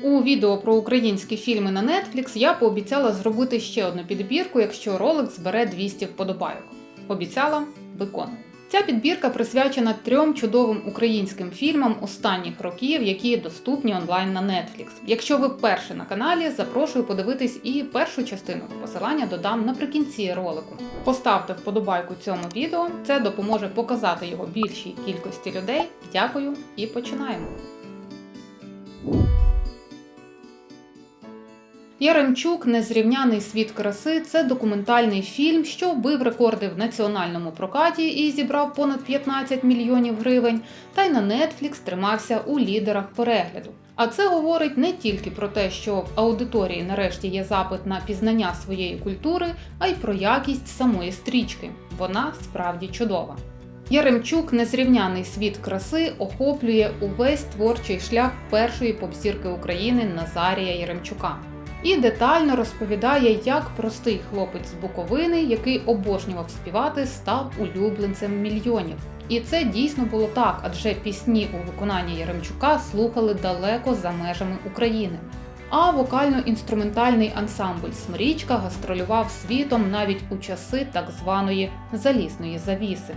У відео про українські фільми на Netflix я пообіцяла зробити ще одну підбірку, якщо ролик збере 200 вподобайок. Обіцяла, виконую. Ця підбірка присвячена трьом чудовим українським фільмам останніх років, які доступні онлайн на Netflix. Якщо ви вперше на каналі, запрошую подивитись і першу частину. Посилання додам наприкінці ролику. Поставте вподобайку цьому відео, це допоможе показати його більшій кількості людей. Дякую і починаємо. Яремчук Незрівняний світ краси це документальний фільм, що бив рекорди в національному прокаті і зібрав понад 15 мільйонів гривень, та й на Netflix тримався у лідерах перегляду. А це говорить не тільки про те, що в аудиторії нарешті є запит на пізнання своєї культури, а й про якість самої стрічки. Вона справді чудова. Яремчук Незрівняний світ краси охоплює увесь творчий шлях першої попзірки України Назарія Яремчука і детально розповідає, як простий хлопець з Буковини, який обожнював співати, став улюбленцем мільйонів. І це дійсно було так, адже пісні у виконанні Яремчука слухали далеко за межами України. А вокально-інструментальний ансамбль Смрічка гастролював світом навіть у часи так званої залізної завіси.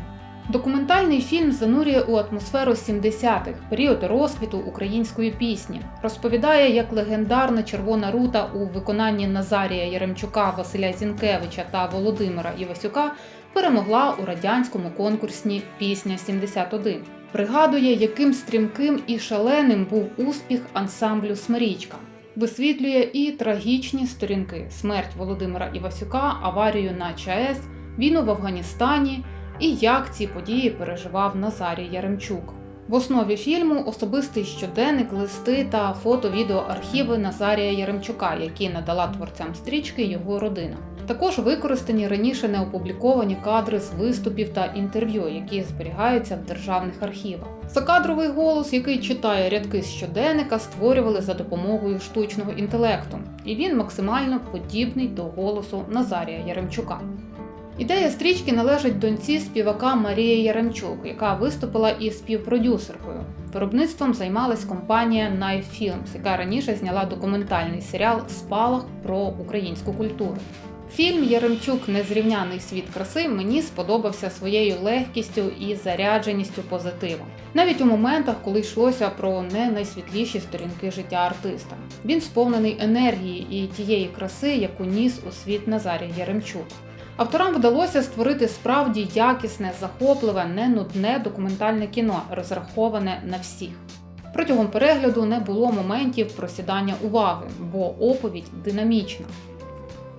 Документальний фільм занурює у атмосферу 70-х, період розквіту української пісні, розповідає, як легендарна червона рута у виконанні Назарія Яремчука, Василя Зінкевича та Володимира Івасюка перемогла у радянському конкурсі Пісня 71. Пригадує, яким стрімким і шаленим був успіх ансамблю Смирічка. Висвітлює і трагічні сторінки: смерть Володимира Івасюка, аварію на ЧАЕС, війну в Афганістані і як ці події переживав Назарій Яремчук. В основі фільму особистий щоденник, листи та фото-відеоархіви Назарія Яремчука, які надала творцям стрічки його родина. Також використані раніше неопубліковані кадри з виступів та інтерв'ю, які зберігаються в державних архівах. Закадровий голос, який читає рядки з щоденника, створювали за допомогою штучного інтелекту, і він максимально подібний до голосу Назарія Яремчука. Ідея стрічки належить доньці співака Марії Яремчук, яка виступила і співпродюсеркою. Виробництвом займалась компанія Knife Films, яка раніше зняла документальний серіал Спалах про українську культуру. Фільм Яремчук Незрівняний світ краси мені сподобався своєю легкістю і зарядженістю позитиву. Навіть у моментах, коли йшлося про не найсвітліші сторінки життя артиста. Він сповнений енергії і тієї краси, яку ніс у світ Назарій Яремчук. Авторам вдалося створити справді якісне, захопливе, не нудне документальне кіно, розраховане на всіх. Протягом перегляду не було моментів просідання уваги, бо оповідь динамічна.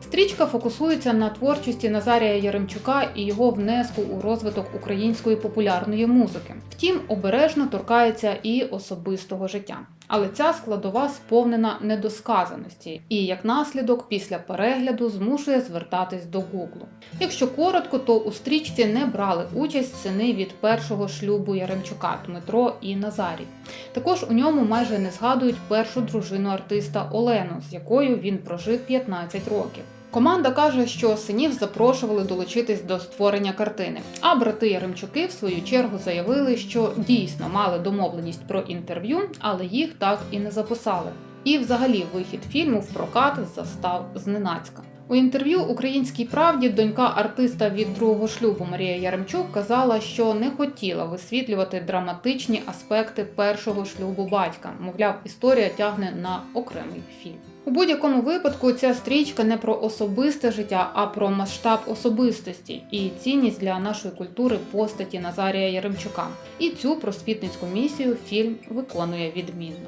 Стрічка фокусується на творчості Назарія Яремчука і його внеску у розвиток української популярної музики. Втім, обережно торкається і особистого життя. Але ця складова сповнена недосказаності, і як наслідок, після перегляду змушує звертатись до Гуглу. Якщо коротко, то у стрічці не брали участь сини від першого шлюбу Яремчука Дмитро і Назарій. Також у ньому майже не згадують першу дружину артиста Олену, з якою він прожив 15 років. Команда каже, що синів запрошували долучитись до створення картини. А брати Яремчуки, в свою чергу, заявили, що дійсно мали домовленість про інтерв'ю, але їх так і не записали. І, взагалі, вихід фільму в прокат застав зненацька. У інтерв'ю Українській правді донька артиста від другого шлюбу Марія Яремчук казала, що не хотіла висвітлювати драматичні аспекти першого шлюбу батька. Мовляв, історія тягне на окремий фільм. У будь-якому випадку ця стрічка не про особисте життя, а про масштаб особистості і цінність для нашої культури постаті Назарія Яремчука. І цю просвітницьку місію фільм виконує відмінно.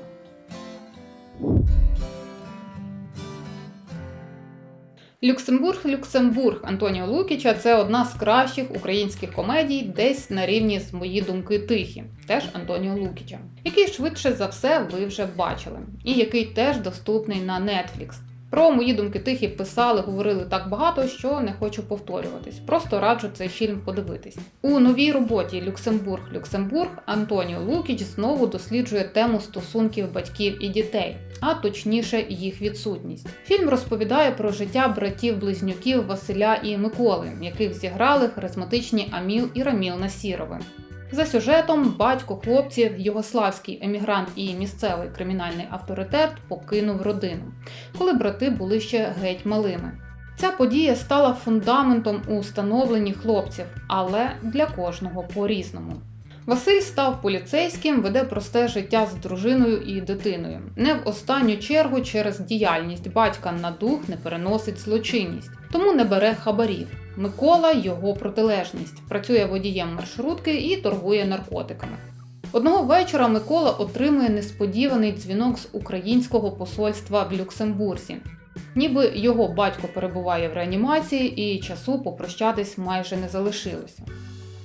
Люксембург Люксембург Антоніо Лукіча це одна з кращих українських комедій, десь на рівні з мої думки тихі, теж Антоніо Лукіча, який швидше за все ви вже бачили, і який теж доступний на Netflix. Про мої думки тихі писали, говорили так багато, що не хочу повторюватись. Просто раджу цей фільм подивитись. У новій роботі Люксембург Люксембург Антоніо Лукіч знову досліджує тему стосунків батьків і дітей, а точніше їх відсутність. Фільм розповідає про життя братів-близнюків Василя і Миколи, яких зіграли харизматичні Аміл і Раміл Насірови. За сюжетом батько хлопців, югославський емігрант і місцевий кримінальний авторитет покинув родину, коли брати були ще геть малими. Ця подія стала фундаментом у становленні хлопців, але для кожного по-різному. Василь став поліцейським, веде просте життя з дружиною і дитиною. Не в останню чергу через діяльність батька на дух не переносить злочинність, тому не бере хабарів. Микола його протилежність, працює водієм маршрутки і торгує наркотиками. Одного вечора Микола отримує несподіваний дзвінок з українського посольства в Люксембурзі. Ніби його батько перебуває в реанімації і часу попрощатись майже не залишилося.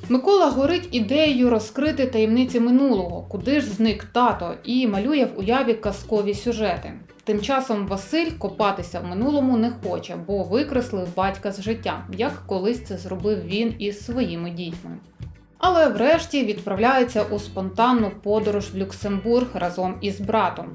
Микола горить ідеєю розкрити таємниці минулого, куди ж зник тато, і малює в уяві казкові сюжети. Тим часом Василь копатися в минулому не хоче, бо викреслив батька з життя, як колись це зробив він із своїми дітьми. Але врешті відправляється у спонтанну подорож в Люксембург разом із братом.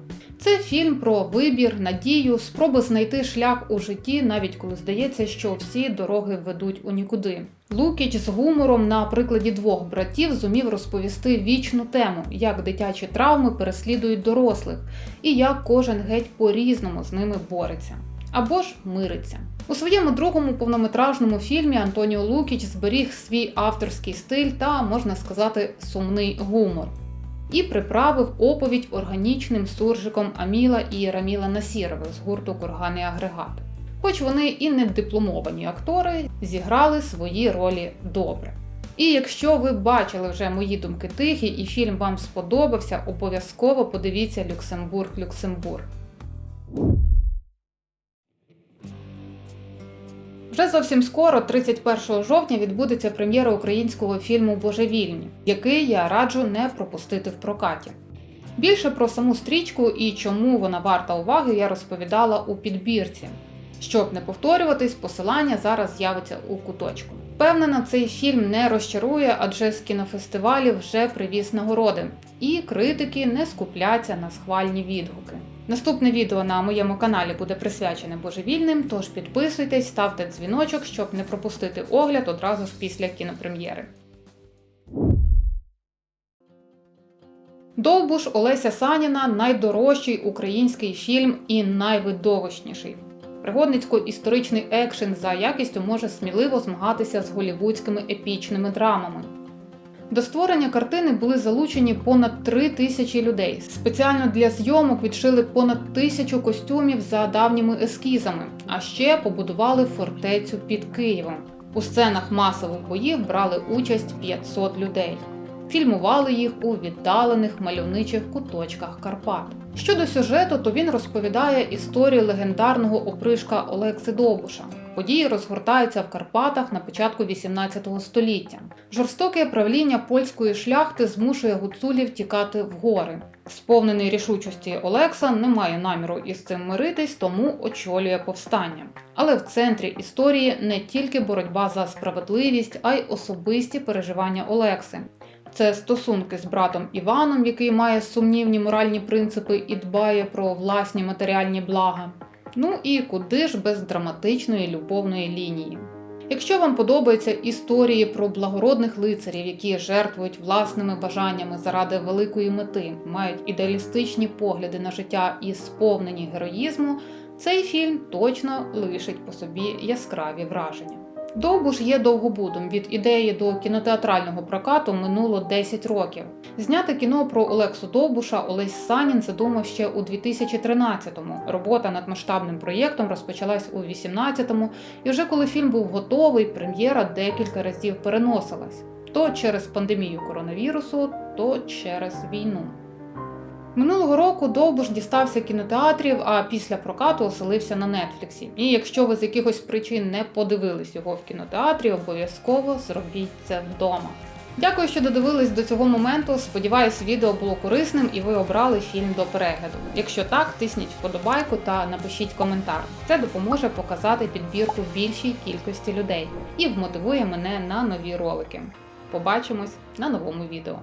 Це фільм про вибір, надію, спроби знайти шлях у житті, навіть коли здається, що всі дороги ведуть у нікуди. Лукіч з гумором на прикладі двох братів зумів розповісти вічну тему, як дитячі травми переслідують дорослих, і як кожен геть по-різному з ними бореться або ж мириться. У своєму другому повнометражному фільмі Антоніо Лукіч зберіг свій авторський стиль та, можна сказати, сумний гумор. І приправив оповідь органічним суржиком Аміла і Раміла Насірових з гурту Курганий агрегат. Хоч вони і не дипломовані актори, зіграли свої ролі добре. І якщо ви бачили вже мої думки тихі і фільм вам сподобався, обов'язково подивіться Люксембург Люксембург. Вже зовсім скоро, 31 жовтня, відбудеться прем'єра українського фільму Божевільні, який я раджу не пропустити в прокаті. Більше про саму стрічку і чому вона варта уваги я розповідала у підбірці. Щоб не повторюватись, посилання зараз з'явиться у куточку. Впевнена, цей фільм не розчарує, адже з кінофестивалів вже привіз нагороди, і критики не скупляться на схвальні відгуки. Наступне відео на моєму каналі буде присвячене божевільним, тож підписуйтесь, ставте дзвіночок, щоб не пропустити огляд одразу ж після кінопрем'єри. Довбуш Олеся Саніна найдорожчий український фільм і найвидовищніший. Пригодницько-історичний екшен за якістю може сміливо змагатися з голівудськими епічними драмами. До створення картини були залучені понад три тисячі людей. Спеціально для зйомок відшили понад тисячу костюмів за давніми ескізами, а ще побудували фортецю під Києвом. У сценах масових боїв брали участь 500 людей. Фільмували їх у віддалених мальовничих куточках Карпат. Щодо сюжету, то він розповідає історію легендарного опришка Олекси Довбуша. Події розгортаються в Карпатах на початку XVIII століття. Жорстоке правління польської шляхти змушує гуцулів тікати в гори. Сповнений рішучості Олекса не має наміру із цим миритись, тому очолює повстання. Але в центрі історії не тільки боротьба за справедливість, а й особисті переживання Олекси. Це стосунки з братом Іваном, який має сумнівні моральні принципи і дбає про власні матеріальні блага. Ну і куди ж без драматичної любовної лінії. Якщо вам подобаються історії про благородних лицарів, які жертвують власними бажаннями заради великої мети, мають ідеалістичні погляди на життя і сповнені героїзму, цей фільм точно лишить по собі яскраві враження. Довбуш є довгобудом від ідеї до кінотеатрального прокату минуло 10 років. Зняти кіно про Олексу Довбуша Олесь Санін задумав ще у 2013-му. Робота над масштабним проєктом розпочалась у 2018-му, і вже коли фільм був готовий, прем'єра декілька разів переносилась то через пандемію коронавірусу, то через війну. Минулого року Довбуш дістався кінотеатрів, а після прокату оселився на Нетфліксі. І якщо ви з якихось причин не подивились його в кінотеатрі, обов'язково зробіть це вдома. Дякую, що додивились до цього моменту. Сподіваюсь, відео було корисним і ви обрали фільм до перегляду. Якщо так, тисніть вподобайку та напишіть коментар. Це допоможе показати підбірку більшій кількості людей і вмотивує мене на нові ролики. Побачимось на новому відео.